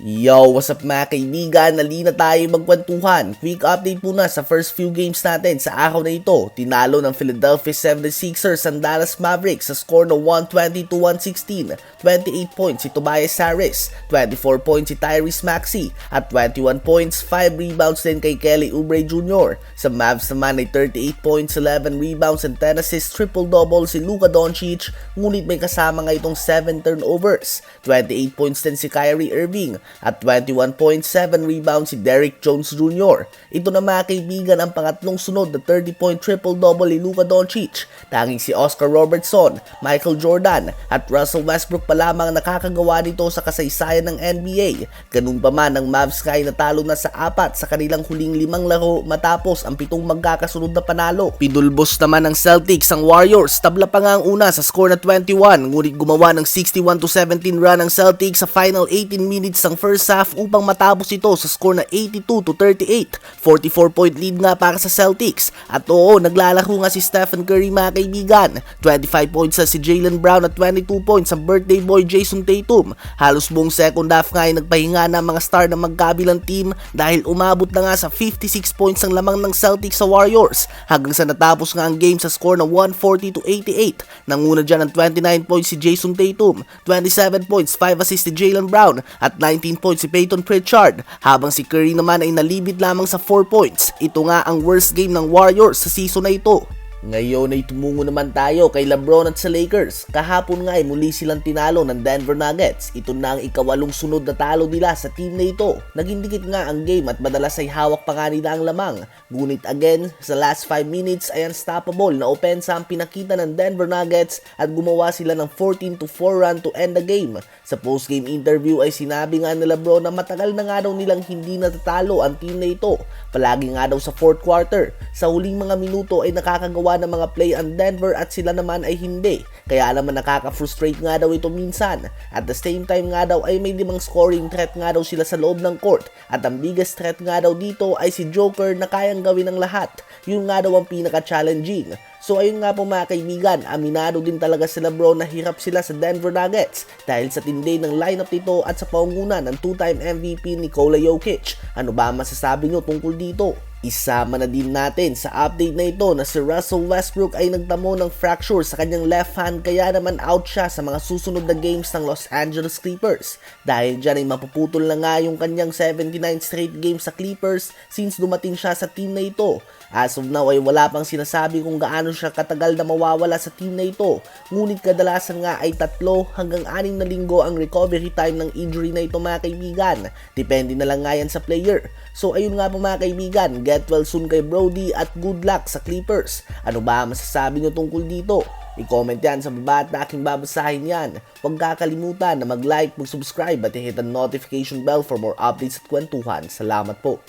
Yo, what's up mga kaibigan? Nali na tayo magkwentuhan. Quick update muna sa first few games natin sa araw na ito. Tinalo ng Philadelphia 76ers ang Dallas Mavericks sa score na 120 to 116. 28 points si Tobias Harris, 24 points si Tyrese Maxey, at 21 points, 5 rebounds din kay Kelly Oubre Jr. Sa Mavs naman ay 38 points, 11 rebounds, and 10 assists, triple-double si Luka Doncic, ngunit may kasama nga itong 7 turnovers. 28 points din si Kyrie Irving, at 21.7 rebounds si Derrick Jones Jr. Ito na mga kaibigan ang pangatlong sunod na 30-point triple-double ni Luka Doncic. Tanging si Oscar Robertson, Michael Jordan at Russell Westbrook pa lamang nakakagawa nito sa kasaysayan ng NBA. Ganun pa man ang Mavs ay natalo na sa apat sa kanilang huling limang laro matapos ang pitong magkakasunod na panalo. Pinulbos naman ng Celtics ang Warriors. Tabla pa nga ang una sa score na 21 ngunit gumawa ng 61 to 17 run ang Celtics sa final 18 minutes ng first half upang matapos ito sa score na 82 to 38. 44 point lead nga para sa Celtics. At oo, naglalaro nga si Stephen Curry mga kaibigan. 25 points na si Jalen Brown at 22 points ang birthday boy Jason Tatum. Halos buong second half nga ay nagpahinga na ang mga star ng magkabilang team dahil umabot na nga sa 56 points ang lamang ng Celtics sa Warriors hanggang sa natapos nga ang game sa score na 140 to 88. Nanguna dyan ng 29 points si Jason Tatum, 27 points, 5 assists si Jalen Brown at 19 points si Peyton Pritchard habang si Curry naman ay nalibid lamang sa 4 points. Ito nga ang worst game ng Warriors sa season na ito. Ngayon ay tumungo naman tayo kay Lebron at sa Lakers. Kahapon nga ay muli silang tinalo ng Denver Nuggets. Ito na ang ikawalong sunod na talo nila sa team na ito. Naging dikit nga ang game at madalas ay hawak pa nga nila ang lamang. Ngunit again, sa last 5 minutes ay unstoppable na opensa ang pinakita ng Denver Nuggets at gumawa sila ng 14 to 4 run to end the game. Sa post-game interview ay sinabi nga ni Lebron na matagal na nga daw nilang hindi natatalo ang team na ito. Palagi nga daw sa fourth quarter. Sa huling mga minuto ay nakakagawa ng mga play ang Denver at sila naman ay hindi. Kaya naman nakaka-frustrate nga daw ito minsan. At the same time nga daw ay may limang scoring threat nga daw sila sa loob ng court. At ang biggest threat nga daw dito ay si Joker na kayang gawin ng lahat. Yun nga daw ang pinaka-challenging. So ayun nga po mga kaibigan, aminado din talaga si Lebron na hirap sila sa Denver Nuggets dahil sa tindi ng lineup nito at sa paungunan ng two-time MVP Nikola Jokic. Ano ba masasabi nyo tungkol dito? Isama na din natin sa update na ito na si Russell Westbrook ay nagtamo ng fracture sa kanyang left hand kaya naman out siya sa mga susunod na games ng Los Angeles Clippers. Dahil dyan ay mapuputol na nga yung kanyang 79 straight games sa Clippers since dumating siya sa team na ito. As of now ay wala pang sinasabi kung gaano siya katagal na mawawala sa team na ito. Ngunit kadalasan nga ay tatlo hanggang anim na linggo ang recovery time ng injury na ito mga kaibigan. Depende na lang nga yan sa player. So ayun nga po mga kaibigan, get well soon kay Brody at good luck sa Clippers. Ano ba masasabi nyo tungkol dito? I-comment yan sa baba at aking babasahin yan. Huwag kakalimutan na mag-like, mag-subscribe at i-hit ang notification bell for more updates at kwentuhan. Salamat po.